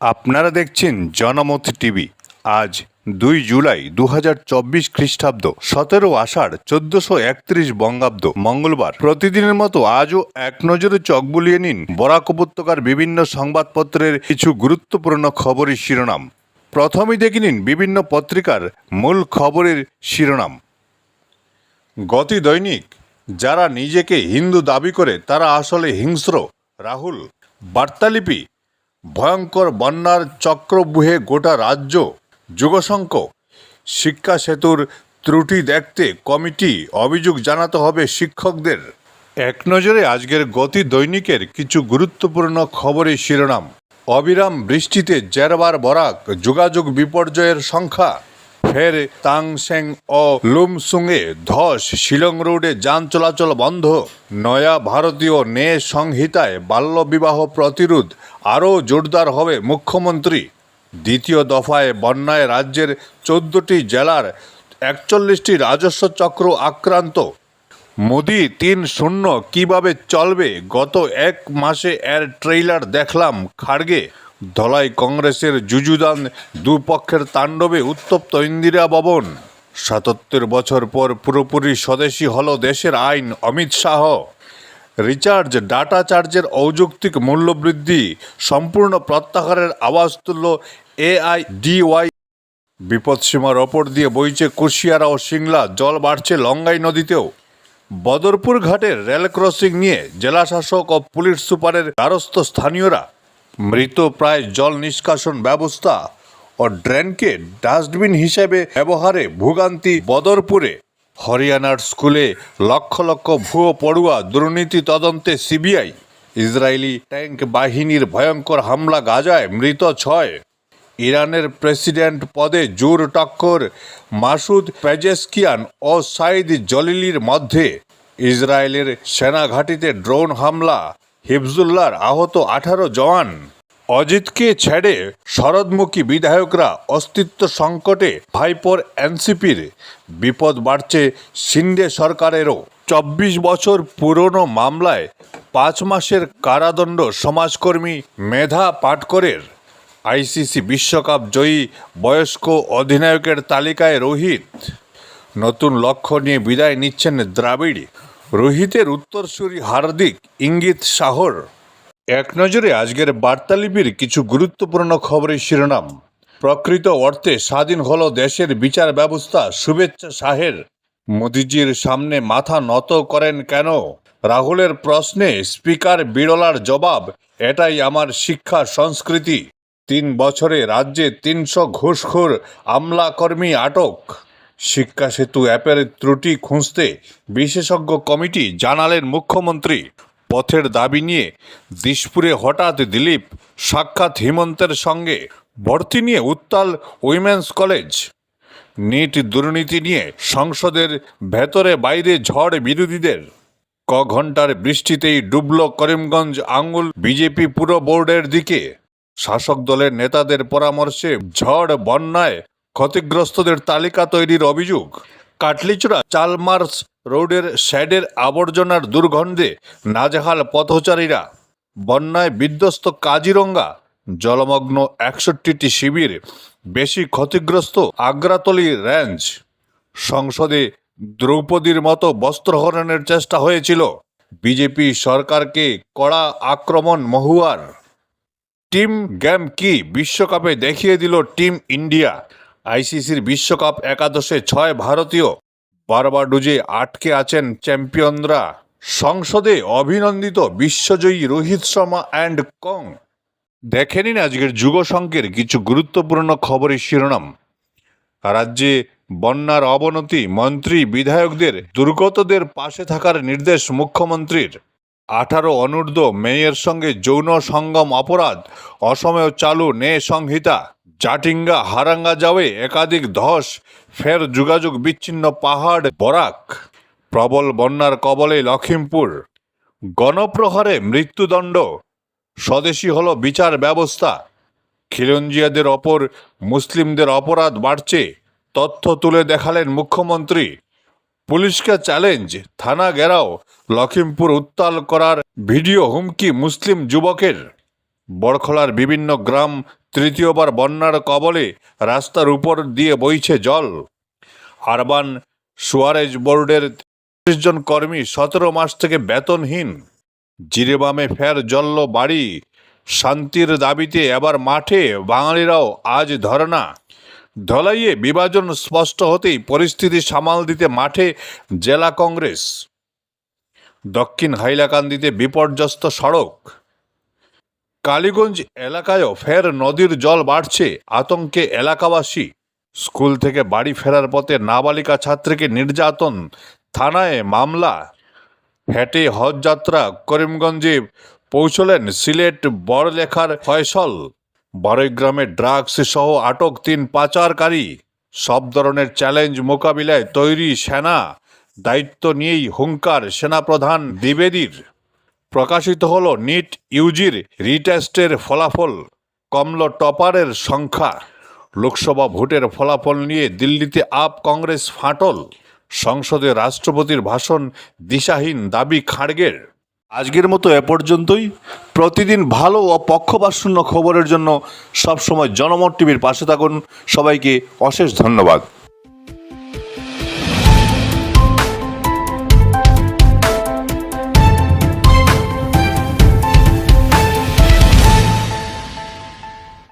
আপনারা দেখছেন জনমত টিভি। আজ দুই জুলাই দু হাজার চব্বিশ খ্রিস্টাব্দ, সতেরো আষাঢ়, চোদ্দশো একত্রিশ বঙ্গাব্দ। মঙ্গলবার। প্রতিদিনের মতো আজও এক নজরে চক বুলিয়ে নিন বরাক উপত্যকার বিভিন্ন সংবাদপত্রের কিছু গুরুত্বপূর্ণ খবরের শিরোনাম। প্রথমেই দেখে নিন বিভিন্ন পত্রিকার মূল খবরের শিরোনাম। গতি দৈনিক। যারা নিজেকে হিন্দু দাবি করে, তারা আসলে হিংস্র। রাহুল। বার্তালিপি। ভয়ঙ্কর বন্যার চক্রবুহে গোটা রাজ্য যুগশঙ্ক। শিক্ষা সেতুর ত্রুটি দেখতে কমিটি অভিযোগ জানাতে হবে শিক্ষকদের। এক নজরে আজকের গতি দৈনিকের কিছু গুরুত্বপূর্ণ খবরের শিরোনাম। অবিরাম বৃষ্টিতে জেরবার বরাক, যোগাযোগ বিপর্যয়ের সংখ্যা। ফের তাংসেং ও লুমসুংয়ে ধস শিলং রোডে যান চলাচল বন্ধ। নয়া ভারতীয় নে সংহিতায় বাল্যবিবাহ প্রতিরোধ আরও জোরদার হবে মুখ্যমন্ত্রী। দ্বিতীয় দফায় বন্যায় রাজ্যের চোদ্দটি জেলার একচল্লিশটি রাজস্ব চক্র আক্রান্ত। মোদি তিন শূন্য কীভাবে চলবে? গত এক মাসে এর ট্রেইলার দেখলাম খাড়গে। ধলাই কংগ্রেসের যুযুদান দুপক্ষের তাণ্ডবে উত্তপ্ত ইন্দিরা ভবন। সাতাত্তর বছর পর পুরোপুরি স্বদেশী হল দেশের আইন, অমিত শাহ। রিচার্জ, ডাটা চার্জের অযৌক্তিক মূল্যবৃদ্ধি, সম্পূর্ণ প্রত্যাহারের আওয়াজ তুলল এআইডিওয়াই। বিপদসীমার ওপর দিয়ে বইছে কুশিয়ারা ও সিংলা, জল বাড়ছে লঙ্গাই নদীতেও। বদরপুর ঘাটের রেল ক্রসিং নিয়ে জেলাশাসক ও পুলিশ সুপারের দ্বারস্থ স্থানীয়রা মৃত প্রায় জল নিষ্কাশন ব্যবস্থা ও ড্রেনকে ডাস্টবিন হিসেবে ব্যবহারে ভোগান্তি বদরপুরে। হরিয়ানার স্কুলে লক্ষ লক্ষ ভুয়ো পড়ুয়া দুর্নীতি তদন্তে সিবিআই। ইসরায়েলি ট্যাঙ্ক বাহিনীর ভয়ঙ্কর হামলা গাজায় মৃত ছয়। ইরানের প্রেসিডেন্ট পদে জোর টক্কর মাসুদ পেজেস্কিয়ান ও সাইদ জলিলির মধ্যে। ইসরায়েলের সেনাঘাঁটিতে ড্রোন হামলা হিফজুল্লাহর আহত আঠারো জওয়ান অজিতকে ছেড়ে শরদমুখী বিধায়করা অস্তিত্ব সংকটে ভাইপোর এনসিপির। বিপদ বাড়ছে সিন্ডে সরকারেরও। চব্বিশ বছর পুরনো মামলায় পাঁচ মাসের কারাদণ্ড সমাজকর্মী মেধা পাটকরের আইসিসি বিশ্বকাপ জয়ী বয়স্ক অধিনায়কের তালিকায় রোহিত। নতুন লক্ষ্য নিয়ে বিদায় নিচ্ছেন দ্রাবিড়। রোহিতের উত্তরসূরি হার্দিক ইঙ্গিত শাহর এক নজরে আজকের বার্তালিপির কিছু গুরুত্বপূর্ণ খবরের শিরোনাম। প্রকৃত অর্থে স্বাধীন হল দেশের বিচার ব্যবস্থা, শুভেচ্ছা শাহের। মোদিজির সামনে মাথা নত করেন কেন? রাহুলের প্রশ্নে স্পিকার বিড়লার জবাব, এটাই আমার শিক্ষা সংস্কৃতি। তিন বছরে রাজ্যে তিনশো ঘুষখোর আমলাকর্মী আটক। শিক্ষা সেতু অ্যাপের ত্রুটি খুঁজতে বিশেষজ্ঞ কমিটি জানালেন মুখ্যমন্ত্রী। পথের দাবি নিয়ে দিশপুরে হঠাৎ দিলীপ, সাক্ষাৎ হিমন্তের সঙ্গে ভর্তি নিয়ে উত্তাল উইমেন্স কলেজ। নিট দুর্নীতি নিয়ে সংসদের ভেতরে বাইরে ঝড় বিরোধীদের। ক ঘণ্টার বৃষ্টিতেই ডুবল করিমগঞ্জ আঙ্গুল বিজেপি পুরো বোর্ডের দিকে। শাসক দলের নেতাদের পরামর্শে ঝড় বন্যায় ক্ষতিগ্রস্তদের তালিকা তৈরির অভিযোগ, কাটলিচড়া চালমার্স রোডের শ্যাডের আবর্জনার দুর্গন্ধে নাজেহাল পথচারীরা, বন্যায় বিধ্বস্ত কাজিরঙ্গা, জলমগ্ন একষট্টিটি শিবির, বেশি ক্ষতিগ্রস্ত আগ্রাতলি রেঞ্জ। সংসদে দ্রৌপদীর মতো বস্ত্রহরণের চেষ্টা হয়েছিল, বিজেপি সরকারকে কড়া আক্রমণ মহুয়ার। টিম গেম কি বিশ্বকাপে দেখিয়ে দিল টিম ইন্ডিয়া? আইসিসির বিশ্বকাপ একাদশে ছয় ভারতীয় বারবাডুজে আটকে আছেন চ্যাম্পিয়নরা। সংসদে অভিনন্দিত বিশ্বজয়ী রোহিত শর্মা অ্যান্ড কং। দেখে নিন আজকের যুগসংঘের কিছু গুরুত্বপূর্ণ খবরের শিরোনাম। রাজ্যে বন্যার অবনতি, মন্ত্রী, বিধায়কদের দুর্গতদের পাশে থাকার নির্দেশ মুখ্যমন্ত্রীর। আঠারো অনূর্ধ্ব মেয়ের সঙ্গে যৌন সঙ্গম অপরাধ অসমেও চালু নে সংহিতা জাটিঙ্গা হারাঙ্গা যাওয়ে একাধিক ধস, ফের যোগাযোগ বিচ্ছিন্ন পাহাড়, বরাক। প্রবল বন্যার কবলে লখিমপুর গণপ্রহারে মৃত্যুদণ্ড। স্বদেশী হল বিচার ব্যবস্থা। খিলঞ্জিয়াদের ওপর মুসলিমদের অপরাধ বাড়ছে, তথ্য তুলে দেখালেন মুখ্যমন্ত্রী। পুলিশকে চ্যালেঞ্জ, থানা ঘেরাও লখিমপুর উত্তাল করার ভিডিও হুমকি মুসলিম যুবকের। বড়খলার বিভিন্ন গ্রাম তৃতীয়বার বন্যার কবলে রাস্তার উপর দিয়ে বইছে জল। আরবান সুয়ারেজ বোর্ডের ত্রিশ জন কর্মী সতেরো মাস থেকে বেতনহীন। জিরেবামে ফের জল্ল বাড়ি। শান্তির দাবিতে এবার মাঠে বাঙালিরাও আজ ধরনা ধলাইয়ে বিভাজন স্পষ্ট হতেই পরিস্থিতি সামাল দিতে মাঠে জেলা কংগ্রেস। দক্ষিণ হাইলাকান্দিতে বিপর্যস্ত সড়ক। কালীগঞ্জ এলাকায়ও ফের নদীর জল বাড়ছে, আতঙ্কে এলাকাবাসী। স্কুল থেকে বাড়ি ফেরার পথে নাবালিকা ছাত্রীকে নির্যাতন, থানায় মামলা। হেঁটে হজযাত্রা করিমগঞ্জে পৌঁছলেন সিলেট বড়লেখার ফয়সল। বড়গ্রামে ড্রাগস সহ আটক তিন পাচারকারী। সব ধরনের চ্যালেঞ্জ মোকাবিলায় তৈরি সেনা। দায়িত্ব নিয়েই হুঙ্কার সেনাপ্রধান দ্বিবেদীর। প্রকাশিত হল নিট ইউজির রিটেস্টের ফলাফল, কমল টপারের সংখ্যা। লোকসভা ভোটের ফলাফল নিয়ে দিল্লিতে আপ কংগ্রেস ফাটল, সংসদে রাষ্ট্রপতির ভাষণ দিশাহীন দাবি খাড়গের। আজকের মতো এ পর্যন্তই। প্রতিদিন ভালো ও পক্ষপাতশূন্য খবরের জন্য সবসময় জনমত টিভির পাশে থাকুন। সবাইকে অশেষ ধন্যবাদ।